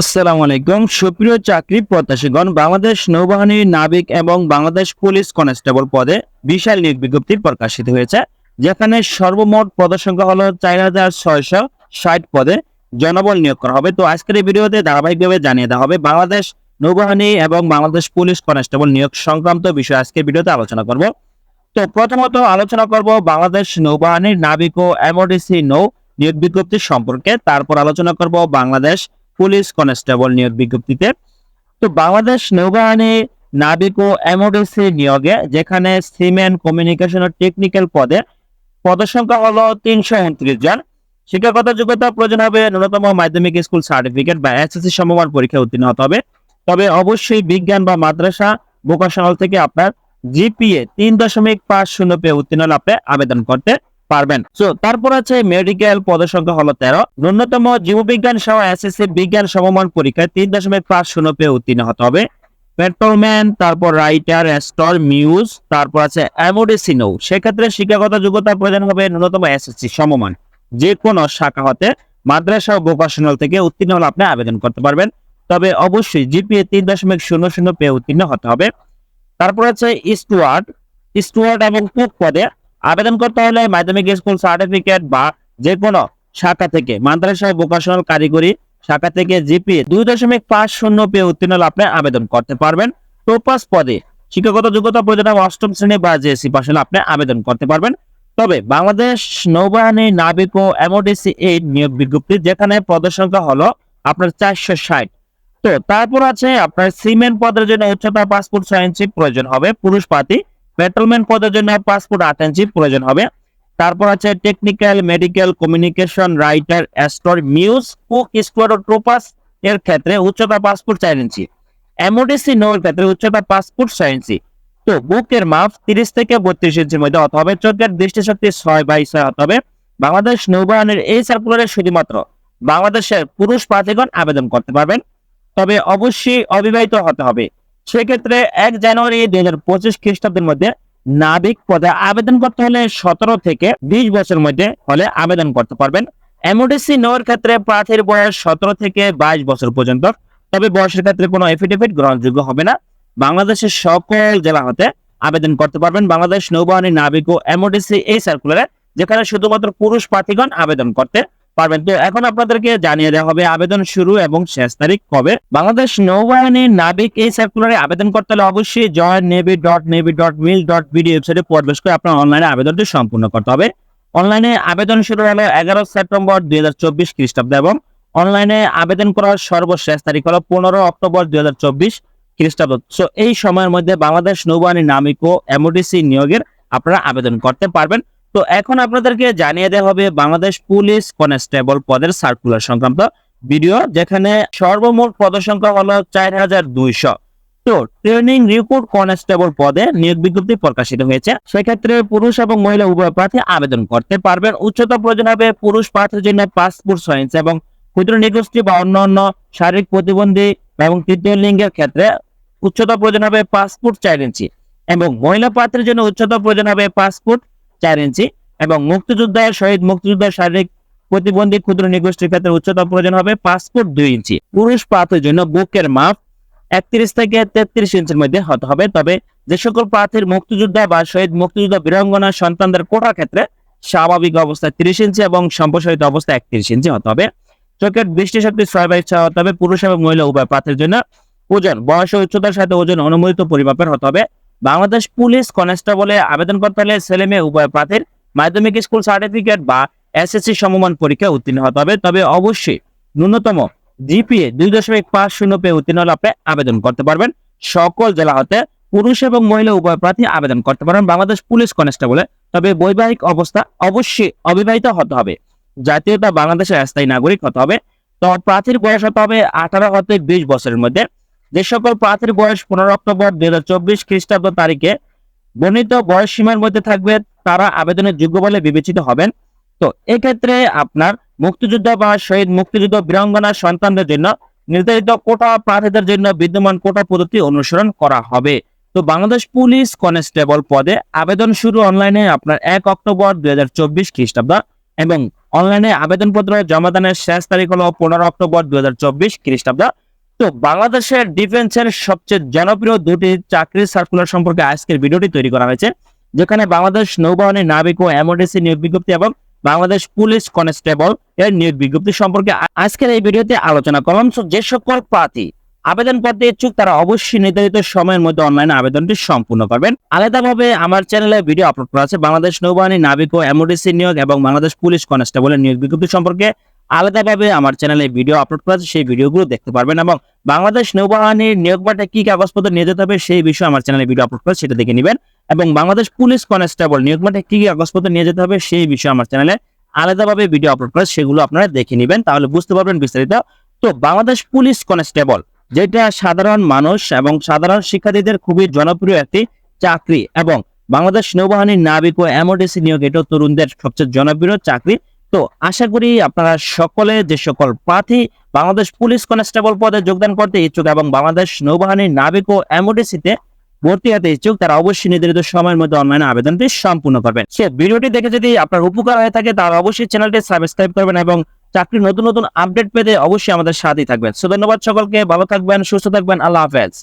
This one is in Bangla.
আসসালামু আলাইকুম। সুপ্রিয় চাকরি প্রত্যাশীগণ, বাংলাদেশ নৌবাহিনীর নাবিক এবং বাংলাদেশ পুলিশ কনস্টেবল পদে বিশাল নিয়োগ বিজ্ঞপ্তি প্রকাশিত হয়েছে, যেখানে সর্বমোট পদসংখ্যা হলো চার হাজার ছয়শো ষাট পদে জনবল নিয়োগ করা হবে। তো আজকের এই ভিডিওতে ধারাবাহিকভাবে জানিয়ে দেওয়া হবে, বাংলাদেশ নৌবাহিনী এবং বাংলাদেশ পুলিশ কনস্টেবল নিয়োগ সংক্রান্ত বিষয়ে আজকের ভিডিওতে আলোচনা করব। তো প্রথমত আলোচনা করব বাংলাদেশ নৌবাহিনীর নাবিক ও এমওডিসি নৌ নিয়োগ বিজ্ঞপ্তি সম্পর্কে, তারপর আলোচনা করব বাংলাদেশ পুলিশ কনস্টেবল নিয়োগ বিজ্ঞপ্তিতে। তো বাংলাদেশ নৌবাহিনী নাবিক ও এমওডিসি নিয়োগে, যেখানে সিমেন্ট কমিউনিকেশন ও টেকনিক্যাল পদে পদসংখ্যা হলো তিনশো উনত্রিশ জন। শিক্ষাগত যোগ্যতা প্রয়োজন হবে ন্যূনতম মাধ্যমিক স্কুল সার্টিফিকেট বা এস এসএসসি সমমান পরীক্ষা উত্তীর্ণ হতে হবে। তবে অবশ্যই বিজ্ঞান বা মাদ্রাসা ভোকেশনাল থেকে আপনার জিপিএ তিন দশমিক পাঁচ শূন্য পেয়ে উত্তীর্ণ লাভে আবেদন করতে পারবেন। তো তারপর আছে মেডিকেল পদসংখ্যা হলো তেরো। ন্যূনতম জীববিজ্ঞান সহ এসএসসি বিজ্ঞান সমমান পরীক্ষায় তিন দশমিক পাঁচ শূন্য পেয়ে উত্তীর্ণ হতে হবে। পেট্রোলম্যান তারপর রাইটার স্টর মিউজ তারপর আছে এমওডিসি নৌ সেক্ষেত্রে শিক্ষাগত যোগ্যতা প্রয়োজন হবে ন্যূনতম এসএসসি সমমান। যে কোনো শাখা হতে মাদ্রাসা ও ভোকেশনাল থেকে উত্তীর্ণ হলে আপনি আবেদন করতে পারবেন। তবে অবশ্যই জিপিএ তিন দশমিক শূন্য শূন্য পেয়ে উত্তীর্ণ হতে হবে। তারপর আছে স্টুয়ার্ড স্টুয়ার্ড এবং কুক পদে আবেদন করতে হলে মাধ্যমিক স্কুল সার্টিফিকেট বা যে কোনো শাখা থেকে, মাদ্রাসা ভোকেশনাল কারিগরি শাখা থেকে জিপি দুই দশমিক পাঁচ শূন্য পেয়ে উত্তীর্ণ আপনি আবেদন করতে পারবেন। টোপাস পদে শিক্ষাগত যোগ্যতা প্রয়োজন অষ্টম শ্রেণি বা জেএসসি পাশ হলে আপনি আবেদন করতে পারবেন। তবে বাংলাদেশ নৌবাহিনী নাবিক ও এমওডিসি এই নিয়োগ বিজ্ঞপ্তি, যেখানে পদের সংখ্যা হলো আপনার চারশো ষাট। তো তারপর আছে আপনার সিমেন্ট পদের জন্য উচ্চতা পাসপোর্ট ছয় প্রয়োজন হবে, পুরুষ প্রার্থী পেট্রোলম্যান পদের জন্য পাসপোর্ট আট ইঞ্চি প্রয়োজন হবে। তারপর আছে technical medical communication writer store muse cook squad ও ট্রোপাস এর ক্ষেত্রে উচ্চতা পাসপোর্ট চার ইঞ্চি। এমওডিসি নৌর ক্ষেত্রে উচ্চতা পাসপোর্ট ইঞ্চি। তো বুকের মাপ তিরিশ থেকে বত্রিশ ইঞ্চির মধ্যে হতে হবে। চোখের দৃষ্টিশক্তি ছয় বাই ছয় হতে হবে। বাংলাদেশ নৌবাহিনীর এই সার্কুলারে শুধুমাত্র বাংলাদেশের পুরুষ প্রার্থীগণ আবেদন করতে পারবেন। তবে অবশ্যই অবিবাহিত হতে হবে। সেক্ষেত্রে এক জানুয়ারি দুই হাজার পঁচিশ খ্রিস্টাব্দের মধ্যে নাবিক পদে আবেদন করতে হলে সতেরো থেকে বিশ বছরের মধ্যে হলে আবেদন করতে পারবেন। এমওডিসি নেওয়ার ক্ষেত্রে প্রার্থীর বয়স সতেরো থেকে বাইশ বছর পর্যন্ত, তবে বয়সের ক্ষেত্রে কোনো এফিডেভিট গ্রহণযোগ্য হবে না। বাংলাদেশের সকল জেলা হতে আবেদন করতে পারবেন। বাংলাদেশ নৌবাহিনী নাবিক ও এমওডিসি এই সার্কুলারে যেখানে শুধুমাত্র পুরুষ প্রার্থীগণ আবেদন করতে পারবেন। তো এখন আপনাদেরকে জানিয়ে দেওয়া হবে আবেদন শুরু এবং শেষ তারিখ কবে। বাংলাদেশ নৌবাহিনী নাবিক এই সার্কুলারে আবেদন করতে হলে অবশ্যই join navy dot navy dot mil dot BD ওয়েবসাইটে প্রবেশ করে আপনার অনলাইনে আবেদনটি সম্পূর্ণ করতে হবে। অনলাইনে আবেদন শুরু হলো এগারো সেপ্টেম্বর দুই হাজার চব্বিশ খ্রিস্টাব্দ এবং অনলাইনে আবেদন করার সর্বশেষ তারিখ হলো পনেরো অক্টোবর দুই হাজার চব্বিশ খ্রিস্টাব্দ। সো এই সময়ের মধ্যে বাংলাদেশ নৌবাহিনী নামিক ও এমওডিসি নিয়োগের আপনারা আবেদন করতে পারবেন। তো এখন আপনাদেরকে জানিয়ে দেওয়া হবে বাংলাদেশ পুলিশ কনস্টেবল পদের সার্কুলার সংক্রান্ত ভিডিও যেখানে সর্বমোট পদসংখ্যা হলো চার হাজার দুইশো। তো ট্রেনিং রিক্রুট কনস্টেবল পদে নিয়োগ বিজ্ঞপ্তি প্রকাশিত হয়েছে। সেক্ষেত্রে পুরুষ এবং মহিলা উভয় প্রার্থী আবেদন করতে পারবেন। উচ্চতা প্রয়োজন হবে পুরুষ প্রার্থীর জন্য পাসপোর্ট সায়েন্স এবং ক্ষুদ্র নিগোষ্ঠী বা অন্যান্য শারীরিক প্রতিবন্ধী এবং তৃতীয় লিঙ্গের ক্ষেত্রে উচ্চতা প্রয়োজন হবে পাসপোর্ট চার ইঞ্চি এবং মহিলা প্রার্থীর জন্য উচ্চতা প্রয়োজন হবে পাসপোর্ট চার ইঞ্চি এবং মুক্তিযোদ্ধার শহীদ মুক্তিযোদ্ধার শারীরিক প্রতিবন্ধী ক্ষুদ্র নিগোষ্ঠীর ক্ষেত্রে উচ্চতা প্রয়োজন হবে পাসপোর্ট দুই ইঞ্চি। পুরুষ প্রার্থীর জন্য বুকের মাপ একত্রিশ থেকে তেত্রিশ ইঞ্চির মধ্যে হতে হবে। তবে যে সকল প্রার্থীর মুক্তিযোদ্ধা বা শহীদ মুক্তিযোদ্ধা বীরাঙ্গনা সন্তানদের কোটার ক্ষেত্রে স্বাভাবিক অবস্থায় তিরিশ ইঞ্চি এবং সম্প্রসারিত অবস্থায় একত্রিশ ইঞ্চি হতে হবে। চোখের দৃষ্টিশক্তি ছয় বাই ছয় হতে হবে। পুরুষ এবং মহিলা উভয় প্রার্থীর জন্য ওজন, বয়স উচ্চতার সাথে ওজন অনুমোদিত পরিমাপের হতে হবে। বাংলাদেশ পুলিশ কনস্টেবলে আবেদন করতে হলে ছেলে মেয়ে উভয় প্রার্থীর মাধ্যমিক স্কুল সার্টিফিকেট বা এসএসসি সমমান পরীক্ষা উত্তীর্ণ হতে হবে। তবে অবশ্যই ন্যূনতম জিপিএ দুই দশমিক পাঁচ শূন্য পেয়ে উত্তীর্ণ হলে আপনি আবেদন করতে পারবেন। সকল জেলা হতে পুরুষ এবং মহিলা উভয় প্রার্থী আবেদন করতে পারবেন বাংলাদেশ পুলিশ কনস্টেবলে। তবে বৈবাহিক অবস্থা অবশ্যই অবিবাহিত হতে হবে। জাতীয়তা বাংলাদেশের স্থায়ী নাগরিক হতে হবে। তো প্রার্থীর বয়স হতে হবে আঠারো হতে বিশ বছরের মধ্যে। যে সকল প্রার্থীর বয়স পনেরো অক্টোবর দুই হাজার চব্বিশ খ্রিস্টাব্দ তারিখে বর্ণিত বয়স সীমার মধ্যে থাকবে, তারা আবেদনের যোগ্য বলে বিবেচিত হবেন। তো এক্ষেত্রে আপনার মুক্তিযোদ্ধা বা শহীদ মুক্তিযুদ্ধ বীরাঙ্গনা সন্তানদের জন্য নির্ধারিত কোটা প্রার্থীদের জন্য বিদ্যমান কোটা পদ্ধতি অনুসরণ করা হবে। তো বাংলাদেশ পুলিশ কনস্টেবল পদে আবেদন শুরু অনলাইনে আপনার এক অক্টোবর দুই হাজার চব্বিশ খ্রিস্টাব্দ এবং অনলাইনে আবেদনপত্র জমা দানের শেষ তারিখ হলো পনেরো অক্টোবর দুই হাজার চব্বিশ খ্রিস্টাব্দ। তো বাংলাদেশের ডিফেন্সের সবচেয়ে জনপ্রিয় দুটি চাকরির সার্কুলার সম্পর্কে আজকের ভিডিওটি তৈরি করা হয়েছে, যেখানে বাংলাদেশ নৌবাহিনী, নাবিক ও এমওডিসি নিয়োগ বিজ্ঞপ্তি এবং বাংলাদেশ পুলিশ কনস্টেবল এর নিয়োগ বিজ্ঞপ্তি সম্পর্কে আজকের এই ভিডিওতে আলোচনা করলাম। যে সকল প্রার্থী আবেদন করতে ইচ্ছুক, তারা অবশ্যই নির্ধারিত সময়ের মধ্যে অনলাইনে আবেদনটি সম্পূর্ণ করবেন। আলাদাভাবে আমার চ্যানেলে ভিডিও আপলোড করা আছে। বাংলাদেশ নৌবাহিনী, নাবিক ও এমওডিসি নিয়োগ এবং বাংলাদেশ পুলিশ কনস্টেবলের নিয়োগ বিজ্ঞপ্তি সম্পর্কে আলাদাভাবে আমার চ্যানেলে ভিডিও আপলোড করা সেই ভিডিওগুলো দেখতে পারবেন এবং বাংলাদেশ নৌবাহিনীর নিয়োগ বাটে কি কাগজপত্র নিয়ে যেতে হবে, সেই বিষয়ে আমার চ্যানেলে ভিডিও আপলোড করা সেটা দেখে নেবেন। এবং বাংলাদেশ পুলিশ কনস্টেবল নিয়োগ বাটে কি কাগজপত্র নিয়ে যেতে হবে, সেই বিষয়ে আমার চ্যানেলে আলাদাভাবে ভিডিও আপলোড করা সেগুলো আপনারা দেখে নেবেন, তাহলে বুঝতে পারবেন বিস্তারিত। তো বাংলাদেশ পুলিশ কনস্টেবল যেটা সাধারণ মানুষ এবং সাধারণ শিক্ষার্থীদের খুবই জনপ্রিয় একটি চাকরি এবং বাংলাদেশ নৌবাহিনীর নাবিক ও এমওডিসি নিয়োগ, এটাও তরুণদের সবচেয়ে জনপ্রিয় চাকরি। তো আশা করি আপনারা সকলে যে সকল প্রার্থী বাংলাদেশ পুলিশ কনস্টেবল পদে যোগদান করতে ইচ্ছুক এবং বাংলাদেশ নৌবাহিনীর নাবিক ও এমওডিসিতে ভর্তি হতে ইচ্ছুক, তারা অবশ্যই নির্ধারিত সময়ের মধ্যে অনলাইনে আবেদনটি সম্পূর্ণ করবেন। সে ভিডিওটি দেখে যদি আপনার উপকার হয়ে থাকে, তাহলে অবশ্যই চ্যানেলটি সাবস্ক্রাইব করবেন এবং চাকরির নতুন নতুন আপডেট পেতে অবশ্যই আমাদের সাথেই থাকবেন। সো ধন্যবাদ সকলকে, ভালো থাকবেন, সুস্থ থাকবেন, আল্লাহ হাফেজ।